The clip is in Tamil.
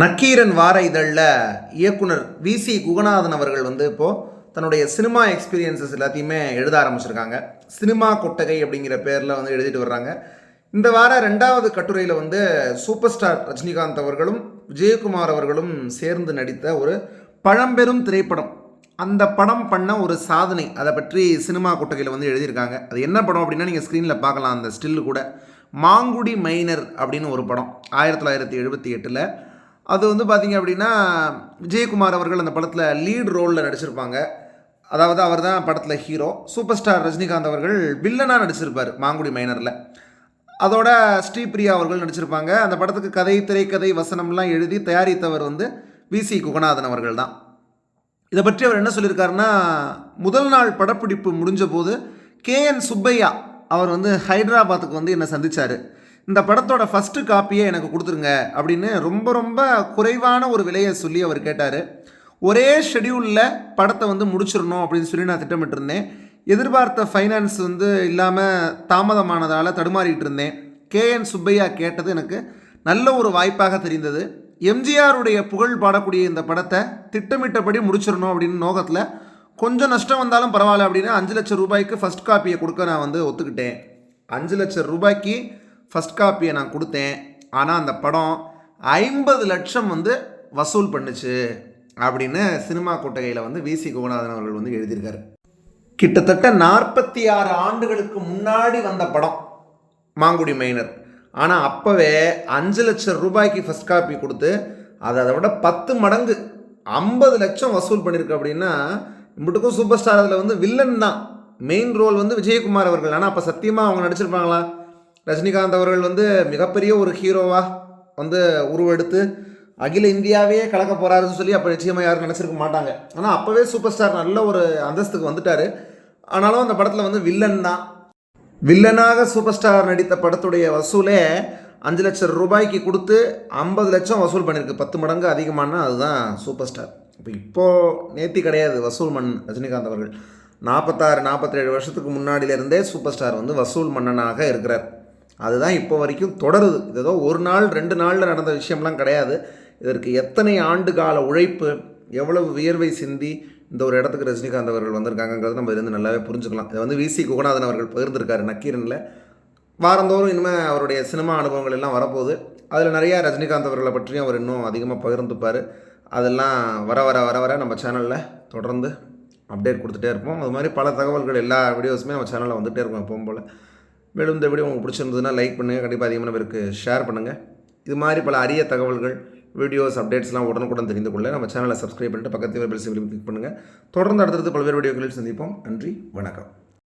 நக்கீரன் வார இதழில் இயக்குனர் வி சி குகநாதன் அவர்கள் வந்து இப்போது தன்னுடைய சினிமா எக்ஸ்பீரியன்சஸ் எல்லாத்தையுமே எழுத ஆரம்பிச்சிருக்காங்க. சினிமா கொட்டகை அப்படிங்கிற பேரில் வந்து எழுதிட்டு வர்றாங்க. இந்த வார ரெண்டாவது கட்டுரையில் வந்து சூப்பர் ஸ்டார் ரஜினிகாந்த் அவர்களும் விஜயகுமார் அவர்களும் சேர்ந்து நடித்த ஒரு பழம்பெரும் திரைப்படம். அந்த படம் பண்ண ஒரு சாதனை அதை பற்றி சினிமா கொட்டகையில் வந்து எழுதியிருக்காங்க. அது என்ன படம் அப்படின்னா நீங்கள் ஸ்க்ரீனில் பார்க்கலாம். அந்த ஸ்டில்லு கூட மாங்குடி மைனர் அப்படின்னு ஒரு படம் ஆயிரத்தி தொள்ளாயிரத்தி எழுபத்தி எட்டில் அது வந்து பார்த்தீங்க அப்படின்னா விஜயகுமார் அவர்கள் அந்த படத்தில் லீட் ரோலில் நடிச்சிருப்பாங்க. அதாவது அவர் தான் படத்தில் ஹீரோ சூப்பர் ஸ்டார் ரஜினிகாந்த் அவர்கள் வில்லனாக நடிச்சிருப்பார் மாங்குடி மைனரில் அதோட ஸ்ரீபிரியா அவர்கள் நடிச்சிருப்பாங்க. அந்த படத்துக்கு கதை திரைக்கதை வசனம்லாம் எழுதி தயாரித்தவர் வந்து வி. சி. குகநாதன் அவர்கள் தான். இதை பற்றி அவர் என்ன சொல்லியிருக்காருன்னா முதல் நாள் படப்பிடிப்பு முடிஞ்ச போது கே. என். சுப்பையா அவர் வந்து ஹைதராபாத்துக்கு வந்து என்னை சந்திச்சார். இந்த படத்தோட ஃபஸ்ட்டு காப்பியை எனக்கு கொடுத்துருங்க அப்படின்னு ரொம்ப ரொம்ப குறைவான ஒரு விலையை சொல்லி அவர் கேட்டார். ஒரே ஷெடியூலில் படத்தை வந்து முடிச்சிடணும் அப்படின்னு சொல்லி நான் திட்டமிட்டிருந்தேன். எதிர்பார்த்த ஃபைனான்ஸ் வந்து இல்லாமல் தாமதமானதால் தடுமாறிட்டு இருந்தேன். கே என் சுப்பையா கேட்டது எனக்கு நல்ல ஒரு வாய்ப்பாக தெரிந்தது. எம்ஜிஆருடைய புகழ் பாடக்கூடிய இந்த படத்தை திட்டமிட்டபடி முடிச்சிடணும் அப்படின்னு நோக்கத்தில் கொஞ்சம் நஷ்டம் வந்தாலும் பரவாயில்ல அப்படின்னு அஞ்சு லட்சம் ரூபாய்க்கு ஃபஸ்ட் காப்பியை கொடுக்க நான் வந்து ஒத்துக்கிட்டேன். அஞ்சு லட்சம் ரூபாய்க்கு ஃபஸ்ட் காப்பியை நான் கொடுத்தேன். ஆனால் அந்த படம் ஐம்பது லட்சம் வந்து வசூல் பண்ணுச்சு அப்படின்னு சினிமா கொட்டகையில் வந்து வி. சி. கோகநாதன் அவர்கள் வந்து எழுதியிருக்காரு. கிட்டத்தட்ட நாற்பத்தி ஆறு ஆண்டுகளுக்கு முன்னாடி வந்த படம் மாங்குடி மைனர். ஆனால் அப்போவே அஞ்சு லட்சம் ரூபாய்க்கு ஃபஸ்ட் காப்பி கொடுத்து அது அதை விட பத்து மடங்கு ஐம்பது லட்சம் வசூல் பண்ணியிருக்கு அப்படின்னா இம்பட்டுக்கும் சூப்பர் ஸ்டார் அதில் வந்து வில்லன் தான். மெயின் ரோல் வந்து விஜயகுமார் அவர்கள். ஆனால் அப்போ சத்தியமாக அவங்க நடிச்சிருப்பாங்களா? ரஜினிகாந்த் அவர்கள் வந்து மிகப்பெரிய ஒரு ஹீரோவாக வந்து உருவெடுத்து அகில இந்தியாவே கலக்க போகிறாருன்னு சொல்லி அப்போ நிச்சயமாக யாரும் நினச்சிருக்க மாட்டாங்க. ஆனால் அப்போவே சூப்பர் ஸ்டார் நல்ல ஒரு அந்தஸ்துக்கு வந்துட்டார். ஆனாலும் அந்த படத்தில் வந்து வில்லன் தான். வில்லனாக சூப்பர் ஸ்டார் நடித்த படத்துடைய வசூலே அஞ்சு லட்சம் ரூபாய்க்கு கொடுத்து ஐம்பது லட்சம் வசூல் பண்ணியிருக்கு பத்து மடங்கு அதிகமானா அதுதான் சூப்பர் ஸ்டார் இப்போ இப்போது நேத்தி கிடையாது வசூல் மண் ரஜினிகாந்த் அவர்கள். நாற்பத்தாறு நாற்பத்தேழு வருஷத்துக்கு முன்னாடியிலேருந்தே சூப்பர் ஸ்டார் வந்து வசூல் மன்னனாக இருக்கிறார். அதுதான் இப்போ வரைக்கும் தொடருது. இது ஏதோ ஒரு நாள் ரெண்டு நாளில் நடந்த விஷயம்லாம் கிடையாது. இதற்கு எத்தனை ஆண்டு கால உழைப்பு எவ்வளவு வியர்வை சிந்தி இந்த ஒரு இடத்துக்கு ரஜினிகாந்த் அவர்கள் வந்திருக்காங்கிறது நம்ம இருந்து நல்லாவே புரிஞ்சுக்கலாம். இதை வந்து விசி குகநாதன் அவர்கள் பகிர்ந்திருக்காரு நக்கீரனில். வாரந்தோறும் இனிமேல் அவருடைய சினிமா அனுபவங்கள் எல்லாம் வரப்போகுது. அதில் நிறையா ரஜினிகாந்த் அவர்களை பற்றியும் அவர் இன்னும் அதிகமாக பகிர்ந்துப்பார். அதெல்லாம் வர வர வர வர நம்ம சேனலில் தொடர்ந்து அப்டேட் கொடுத்துட்டே இருப்போம். அது மாதிரி பல தகவல்கள் எல்லா வீடியோஸுமே நம்ம சேனலில் வந்துகிட்டே இருக்கும் எப்பவும் போல். மேலும் இந்த வீடியோ உங்களுக்கு பிடிச்சிருந்ததுன்னா லைக் பண்ணுங்கள் கண்டிப்பாக அதிகமான பேருக்கு ஷேர் பண்ணுங்கள் இது மாதிரி பல அரிய தகவல்கள் வீடியோஸ் அப்டேட்ஸ்லாம் உடனுக்குடன் தெரிந்து கொள்ள நம்ம சேனலை சப்ஸ்கிரைப் பண்ணிட்டு பக்கத்தில் பெல் சிம்பிள் கிளிக் பண்ணுங்கள் தொடர்ந்து அடுத்தடுத்து பல்வேறு வீடியோக்களில் சந்திப்போம். நன்றி வணக்கம்.